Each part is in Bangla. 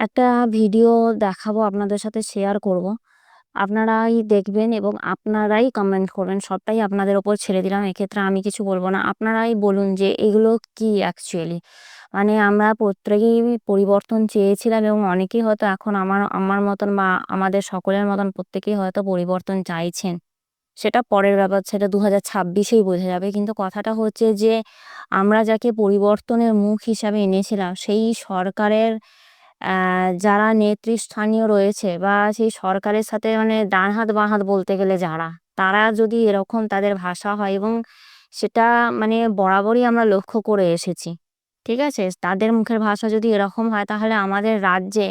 একটা ভিডিও দেখাবো, আপনাদের সাথে শেয়ার করব। আপনারাই দেখবেন এবং আপনারাই কমেন্ট করবেন। সবটাই আপনাদের ওপর ছেড়ে দিলাম। এক্ষেত্রে আমি কিছু বলব না। আপনারাই বলুন যে এগুলো কি অ্যাকচুয়ালি? মানে আমরা প্রত্যেকেই পরিবর্তন চেয়েছিলাম এবং অনেকেই হয়তো এখন আমার আমার মতন বা আমাদের সকলের মতন প্রত্যেকেই হয়তো পরিবর্তন চাইছেন। সেটা পরের ব্যাপার, সেটা দু হাজার ছাব্বিশেই বোঝা যাবে। কিন্তু কথাটা হচ্ছে যে আমরা যাকে পরিবর্তনের মুখ হিসাবে এনেছিলাম, সেই সরকারের যারা নেতৃস্থানীয় রয়েছে বা সেই সরকারের সাথে মানে ডান হাত বাঁ হাত বলতে গেলে যারা, তারা যদি এরকম তাদের ভাষা হয় এবং সেটা মানে বরাবরই আমরা লক্ষ্য করে এসেছি। ঠিক আছে? তাদের মুখের ভাষা যদি এরকম হয় তাহলে আমাদের রাজ্যে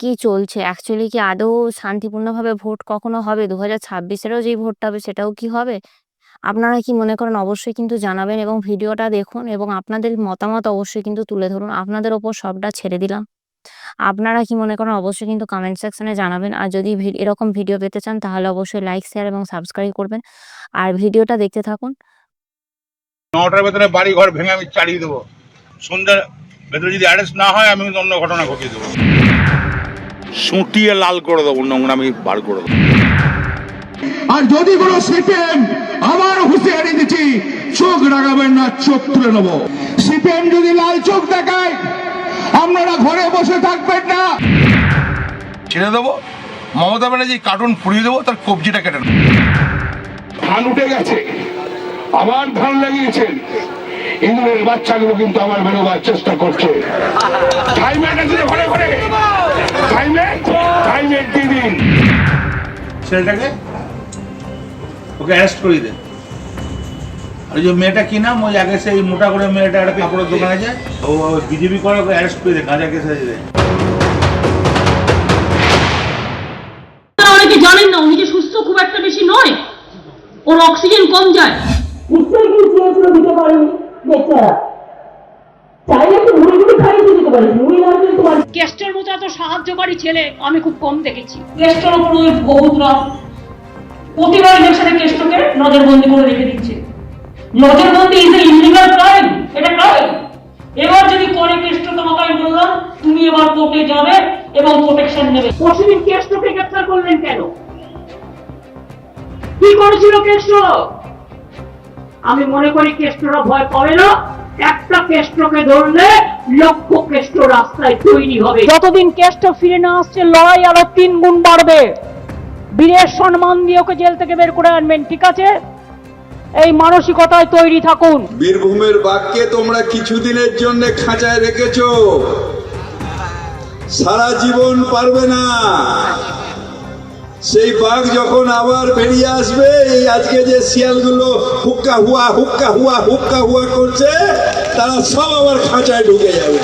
কি চলছে? অ্যাকচুয়ালি কি আদৌ শান্তিপূর্ণভাবে ভোট কখনো হবে? দু হাজার ছাব্বিশেরও যেই ভোটটা হবে সেটাও কি হবে? আপনারা কি মনে করেন অবশ্যই কিন্তু জানাবেন এবং ভিডিওটা দেখুন এবং আপনাদের মতামত অবশ্যই কিন্তু তুলে ধরুন। আপনাদের ওপর সবটা ছেড়ে দিলাম। আপনারা কি মনে করেন অবশ্যই কিন্তু কমেন্ট সেকশনে জানাবেন। আর যদি ভি এরকম ভিডিও পেতে চান তাহলে অবশ্যই লাইক, শেয়ার এবং সাবস্ক্রাইব করবেন। আর ভিডিওটা দেখতে থাকুন। নটার ভেতরে বাড়ি ঘর ভেঙে আমি চালিয়ে দেবো সন্ধ্যার ভেতরে যদি অ্যারেস্ট না হয় আমি অন্য ঘটনা ঘটিয়ে দেবো সুটিয়ে লাল করে দেবো নোংরা আমি বার করে দেবো আর যদি কোনো সিপিএম আবার হুঁশিয়ারি দিচ্ছি চোখ রাগাবেন না চোখ তুলে নেব সিপিএম যদি লাল চোখ দেখায় আপনারা ঘরে বসে থাকবেন না। ছেড়ে দেবো। মমতা ব্যানার্জি কার্টুন পুড়িয়ে দেবো তার কবজিটা কেটে নেব। ধান উঠে গেছে। আবার ধান লাগিয়েছেন। ইঁদুরের বাচ্চাগুলো কিন্তু আমার বেরোবার চেষ্টা করছে। ঘরে ঘরে। দিয়ে ছেলেটাকে? ওকে অ্যারেস্ট করিয়ে দে। আর ওই যে মেয়েটা কি নাম? ওই আগে সেই মোটা করে মেয়েটা একটা কাপড়ের দোকানে যায় ও বিজেপি করে ওকে অ্যারেস্ট করে দে গাঁজা কেসে দেয় অনেকে জানেন না উনি যে সুস্থ খুব একটা বেশি নয়। ওর অক্সিজেন কম যায়। নিশ্চয়ই কি চেয়েছিল দিতে পারেনি বেচারা? কেস্টের মতো এত সাহায্যকারী ছেলে আমি খুব কম দেখেছি। কেস্টের ওপর ওই বহুতরা প্রতিবার ইলেকশনে কেষ্টকে নজরবন্দি করে রেখে দিচ্ছে। নজরবন্দি ইজ এ ইলিগাল ক্রাইম এটা ক্রাইম এবার যদি করে কেষ্ট তোমাকে আমি বললাম তুমি এবার কোর্টে যাবে এবং প্রোটেকশন নেবে। পরশুদিন কেষ্টকে গ্রেফতার করলেন কেন? কি করেছিল কেষ্ট আমি মনে করি কেষ্টরা ভয় পাবে না। একটা কেষ্টকে ধরলে লক্ষ কেষ্ট রাস্তায় তৈরি হবে। যতদিন কেষ্ট ফিরে না আসছে লড়াই আরও তিন গুণ বাড়বে। বীরের সম্মান দিয়ে ওকে জেল থেকে বের করে আনবেন ঠিক আছে? এই মানসিকতায় তৈরি থাকুন। বীরভূমের বাঘকে তোমরা কিছুদিনের জন্য খাঁচায় রেখেছ। সারা জীবন পারবে না। সেই বাঘ যখন আবার বেরিয়ে আসবে, এই আজকে যে শিয়ালগুলো হুক্কা হুয়া হুক্কা হুয়া হুক্কা হুয়া করছে, তারা সব আবার খাঁচায় ঢুকে যাবে।